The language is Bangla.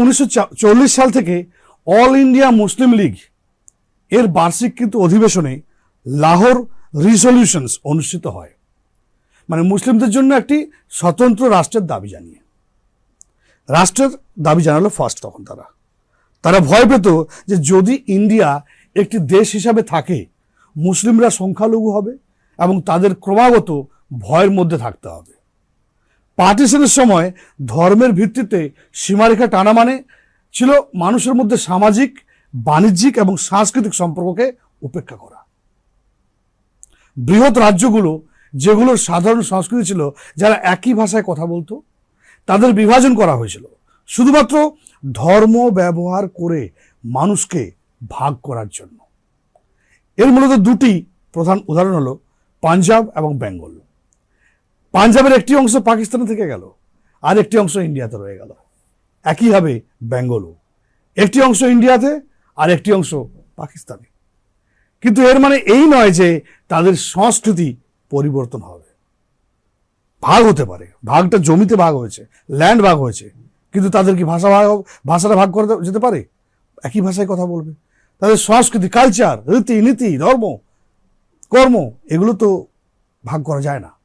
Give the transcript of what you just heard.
উনিশশো সাল থেকে অল ইন্ডিয়া মুসলিম লীগ এর বার্ষিক কিন্তু অধিবেশনে লাহোর রিজলিউশনস অনুষ্ঠিত হয়। মানে মুসলিমদের জন্য একটি স্বতন্ত্র রাষ্ট্রের দাবি জানিয়ে। রাষ্ট্রের দাবি জানালো ফার্স্ট তখন তারা। তারা ভয় পেত যে যদি ইন্ডিয়া একটি দেশ হিসাবে থাকে, মুসলিমরা সংখ্যালঘু হবে এবং তাদের ক্রমাগত ভয়ের মধ্যে থাকতে হবে। পার্টিশনের সময় ধর্মের ভিত্তিতে সীমারেখা টানা মানে ছিল মানুষের মধ্যে সামাজিক, বাণিজ্যিক এবং সাংস্কৃতিক সম্পর্ককে উপেক্ষা করা। বৃহৎ রাজ্যগুলো যেগুলোর সাধারণ সংস্কৃতি ছিল যারা একই ভাষায় কথা বলতো, তাদের বিভাজন করা হয়েছিল। শুধুমাত্র ধর্ম ব্যবহার করে মানুষকে ভাগ করার জন্য। এর মূলত দুটি প্রধান উদাহরণ হলো পাঞ্জাব এবং বেঙ্গল। পাঞ্জাবের একটি অংশ পাকিস্তানে থেকে গেল, আর একটি অংশ ইন্ডিয়াতে রয়ে গেল। একইভাবে বেঙ্গলও। একটি অংশ ইন্ডিয়াতে, আর একটি অংশ পাকিস্তানে। কিন্তু এর মানে এই নয় যে তাদের সংস্কৃতি পরিবর্তন হবে। ভাগ হতে পারে। ভাগটা জমিতে ভাগ হয়েছে ল্যান্ড ভাগ হয়েছে। কিন্তু তাদের কি ভাষা ভাগ ভাষাটা ভাগ করে যেতে পারে? একই ভাষায় কথা বলবে। তাদের সংস্কৃতি কালচার রীতি, নীতি, ধর্ম, কর্ম, এগুলো তো ভাগ করা যায় না।